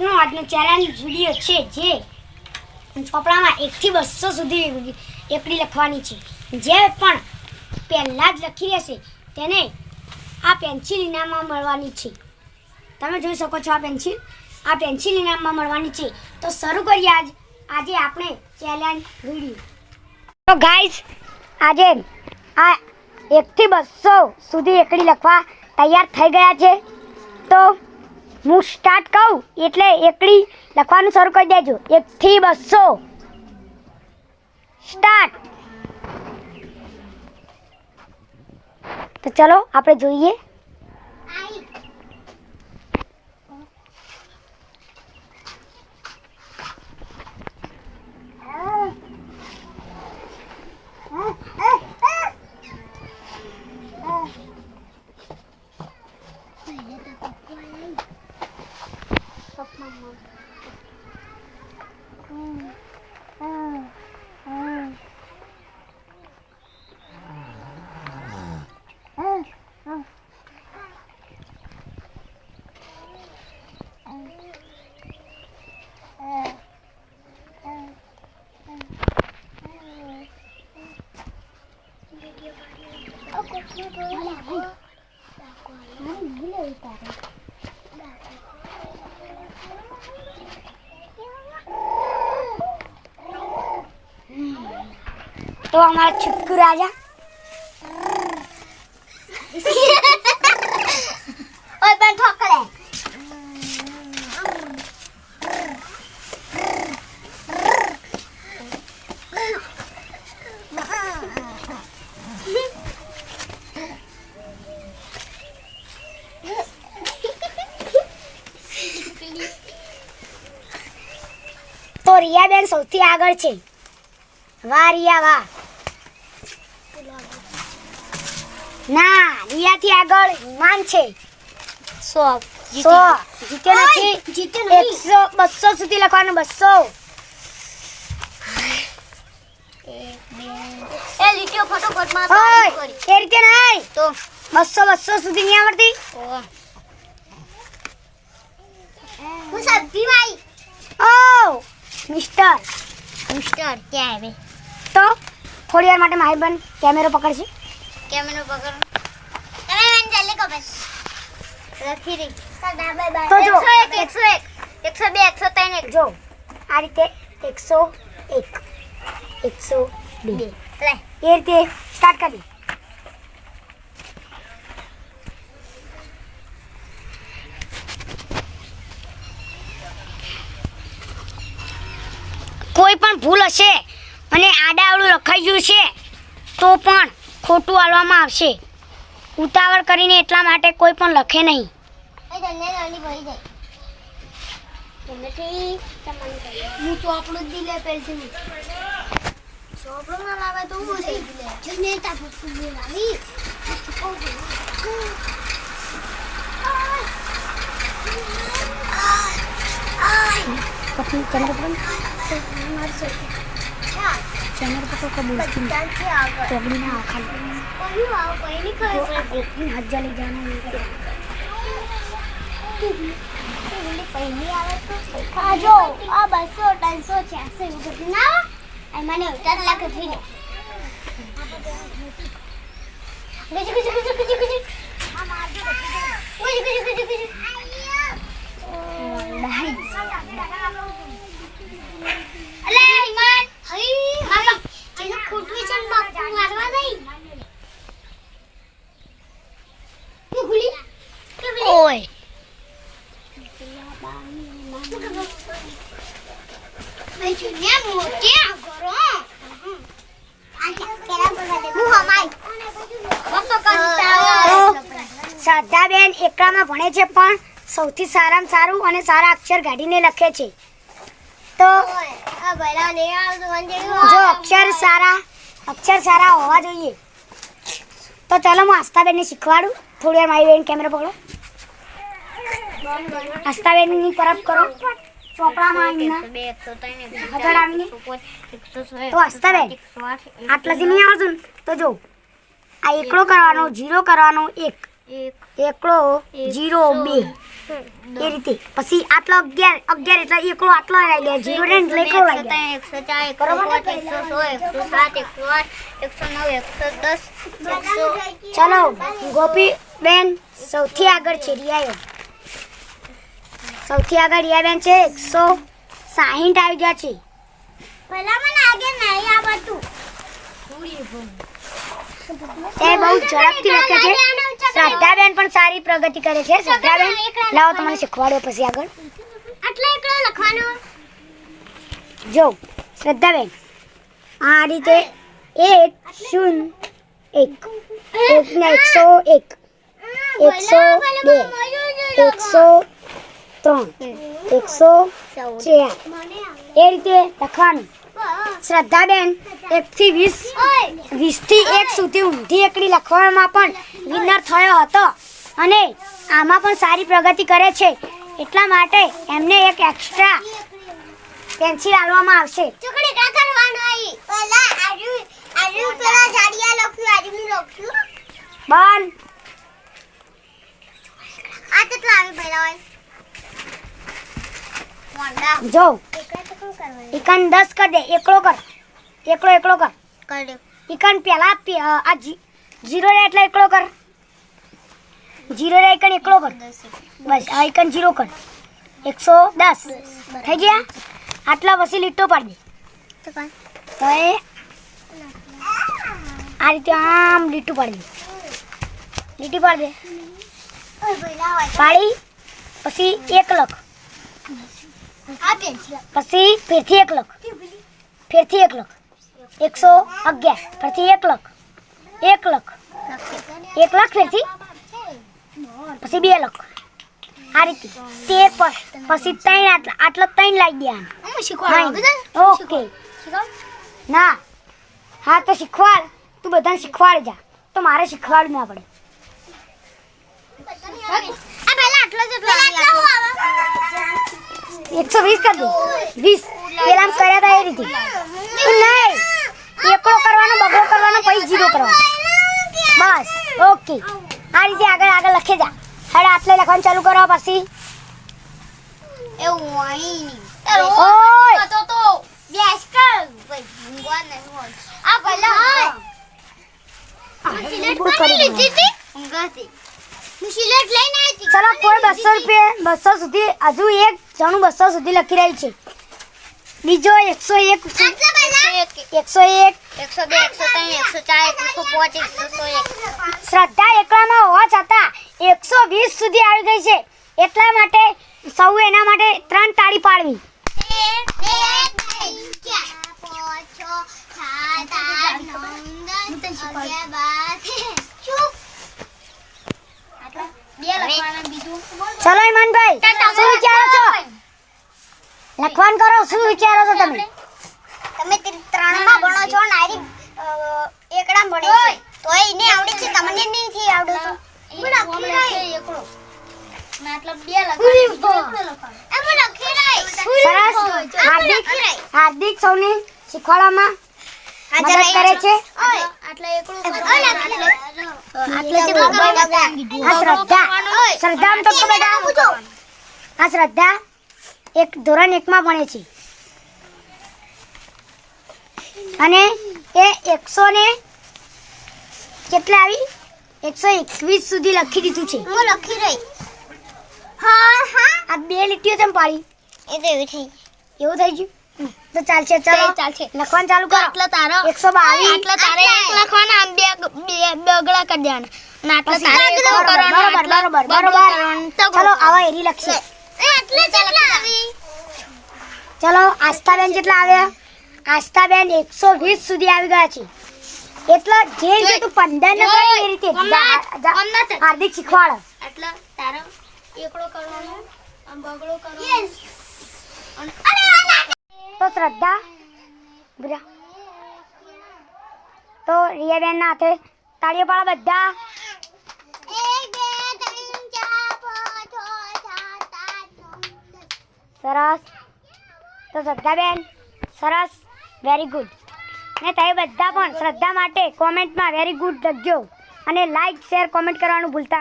આપનો આજનો challenge video છે જે ચોપડામાં એકથી બસો સુધી એકડી લખવાની છે. જે પણ પહેલાં જ લખી રહેશે તેને આ પેન્સિલ ઇનામમાં મળવાની છે. તમે જોઈ શકો છો આ પેન્સિલ. આ પેન્સિલ ઇનામમાં મળવાની છે. તો શરૂ કરીએ આજ, આજે આપણે ચેલેન્જ વીડિયો. તો ગાઈઝ, આજે આ એકથી બસો સુધી એકડી લખવા તૈયાર થઈ ગયા છે. તો હું સ્ટાર્ટ કહું એટલે એકડી લખવાનું શરૂ કરી દેજો. એકથી બસો. સ્ટાર્ટ તો ચલો, આપણે જોઈએ. તો અમારા છુટકુ રાજા ઓય પણ ઠોકરે તો રિયાબેન સૌથી આગળ છે વાહ રિયા વાહ ના રિયાથી આગળ હિમાન છે. સો સો જીતે નથી. જીતે નથી. એકસો બસો સુધી લખવાનું બસો. એ લીટીઓ રીતે નહીં. તો. બસો બસો સુધી નહીં આવડતી. હું સબ્જી ભાઈ ઓ મિસ્ટર. મિસ્ટર ક્યાં આવે? તો થોડી વાર માટે મારી બન કેમેરો પકડશે. કેમેરો પકડ. તમે મને જલ્દી કહો બસ. લખી રહી. તો જો. એકસો એક એકસો એક. એકસો બે એકસો ત્રણ એક. જો આ રીતે એકસો એક એકસો બે. બે. લે. એ રીતે સ્ટાર્ટ કરી. કોઈ પણ ભૂલ હશે અને આડાવડું લખાઈ ગયું છે તો પણ ખોટું આલવામાં આવશે. ઉતાવળ કરીને એટલા માટે કોઈ પણ લખે નહીં. એ જલ્દી જલ્દી તો તા ચંદ્ર પર પર કબૂલ ચોગડી ના ખાલી. ગોપીન હજાર લઈ જવાના જો આ બસો ત્રણસો છ્યાસી બધું ના આવે મને ઉતાર લાખ થઈ જાય ગુજુ ગુજુ ગુજુ ગુજુ. ગુજુ ગુજુ ગુજુ ગુજુ ગુજુ અલે ઈમાન હઈ મારા જેને ખોટવી છે ને બાપુ મારવા દઈ કે ભૂલી કે ભૂલી ઓય ભાઈ જુનિયા મોટી આ કરો હું હમાઈ બપ્પો કંટાળો એકલામાં ભણે છે પણ સૌથી સારામાં સારું અને સારા અક્ષર કાઢીને લખે છે. તો જો. અક્ષર સારા અક્ષર સારા હોવા જોઈએ. તો ચાલો હું આસ્થાબેનને શીખવાડું. થોડી વાર મારી બેન કેમેરા પકડો. આસ્થાબેનની પરબ કરો. ચોપડામાં આવીને. હજાર આવીને. તો આસ્થાબેન આટલાથી નહીં આવતું તો જો આ એકડો કરવાનો જીરો કરવાનો એક. એકડો જીરો બે. એ રીતે. પછી આટલો અગિયાર અગિયાર એટલે એકડો આટલો આવી ગયા જીરો ને એટલે એકડો આવી ગયા એકસો ચાર એકસો પાંચ એકસો છ એકસો સાત એકસો આઠ એકસો નવ એકસો દસ એકસો ચલો ગોપી બેન સૌથી આગળ છે રિયાયો સૌથી આગળ રિયા બેન છે એકસો સાહીઠ આવી ગયા છે. પહેલા મને આગે નહીં આવતું બધું. બહુ ઝડપથી લખે છે. શ્રદ્ધાબેન પણ સારી પ્રગતિ કરે છે. શ્રદ્ધાબેન લાવો તમને શીખવાડ્યો પછી આગળ. આટલા એકડો લખવાનો? જો શ્રદ્ધાબેન આ રીતે એક શૂન્ય એક એક ને એકસો એક એકસો બે એકસો ત્રણ એકસો ચાર. એ રીતે લખવાનું. શ્રદ્ધાબેન એકથી વીસ વીસથી એક સુધી ઊંધી એકડી લખવામાં પણ વિનર થયો હતો. અને આમાં પણ સારી પ્રગતિ કરે છે. એટલા માટે એમને એક એક્સ્ટ્રા પેન્સિલ આપવામાં આવશે. ચોકડી કા કરવાનો આઈ આજુ આજુ પેલા જાડિયા લખ્યું આજુ લખ્યું? બંધ આ કેટલા આવી પહેલા હોય? જો ઈકન દસ કર દે એકડો કર. એકડો એકડો કર. કરી ઈકન પેલા પે- આ જીરો રે એટલે એકડો કર. જીરો રે ઈકન એકડો કર. બસ આ ઈકન જીરો કર. એકસો દસ. થઈ ગયા? આટલા પછી લીટો પાડી દે. તો એ આ રીતે આમ લીટું પાડી દે. લીટી પાડી દે. પાડી પછી એક લખ. પછી ફેરથી એક લખ ફેરથી એક લખ એકસો અગિયાર. ફરીથી એક લખ એક લખ એક લખ ફેરથી. પછી બે લખ આ રીતે. તેર પર. પછી ત્રણ આટલા. આટલા ત્રણ લાગી દે આમ હું શીખવાડો. ઓકે ના. હા તો શીખવાડ. તું બધાને શીખવાડ જા. તો મારે શીખવાડવું ના પડે. આ પહેલા આટલો જ એકસો વીસ કરી દે વીસ. પેલા કર્યા હતા એ રીતે. નહીં. એકડો કરવાનો બગડો કરવાનો પછી જીરો કરવાનો. બસ. ઓકે. આ રીતે આગળ આગળ લખે જા. હવે આટલે લખવાનું ચાલુ કરો પછી. એવું નહીં. ઓય! તો તો બેસ કર. ભાઈ નહીં હોય. આ પહેલા સિલેક્ટ કરી કરી લીધી હતી? ઊંઘાતી હું સિલેક્ટ લઈને આવી હતી. ચલો કોઈ બસો રૂપિયા બસો સુધી. હજુ એક જણું બસો સુધી લખી રહી છે. બીજો એકસો એક એકસો એક. એકસો બે એકસો ત્રણ એકસો ચાર એકસો પાંચ એકસો શ્રદ્ધા એકલામાં હોવા છતાં એકસો વીસ સુધી આવી ગઈ છે. એટલા માટે સૌ એના માટે ત્રણ તાળી પાડવી. ચલો ઈમાનભાઈ શું વિચારો છો? લખવાનું કરો શું વિચારો છો તમે? તમે ત્રણમાં ભણો છો નારી એકડા ભણે છે. તો એને આવડે છે તમને નથી આવડતું. હું લખી રહી એકડો. મતલબ બે લખી રહી હાર્દિક હાર્દિક સૌને શીખવાડવામાં મદદ કરે છે. એકડો આટલા. જેટલો આ શ્રદ્ધા. શ્રદ્ધા તો બેટા આ શ્રદ્ધા. એક ધોરણ એકમાં ભણે છે. અને એ એકસો ને કેટલા આવી? એકસો એકવીસ સુધી લખી દીધું છે. હું લખી રહી. હા હા. આ બે લીટીઓ તેમ પાડી? એ તો એવું થઈ એવું થઈ ગયું? તો ચાલશે ચાલો. ચાલશે. લખવાનું ચાલુ કરો. આટલા તારો. એકસો બાવીસ. આટલા તારે લખવાના આમ બે બે બગડા કરી દેવાના. આટલા તારે બરોબર, બરોબર, બરોબર, ચલો આવા એરી લખશે ચલો આસ્થાબેન જેટલા આવ્યા. આસ્થાબેન એકસો વીસ સુધી આવી ગયા છે. એટલે જે રીતે તું પંદર ને કરે એ રીતે. હાર્દિક શીખવાડ. એટલે તારો એકડો કરવાનો આમ બગડો! તો શ્રદ્ધા બુરા. તો રિયાબેન ના હાથે તાળીઓ પાડો બધા એક, બે, ત્રણ, ચાર, પાંચ, છ, સાત, આઠ, નવ, દસ. સરસ. તો શ્રદ્ધાબેન સરસ. વેરી ગુડ ને તમે બધા પણ શ્રદ્ધા માટે કોમેન્ટમાં વેરી ગુડ લખજો. અને લાઈક શેર કોમેન્ટ કરવાનું ભૂલતા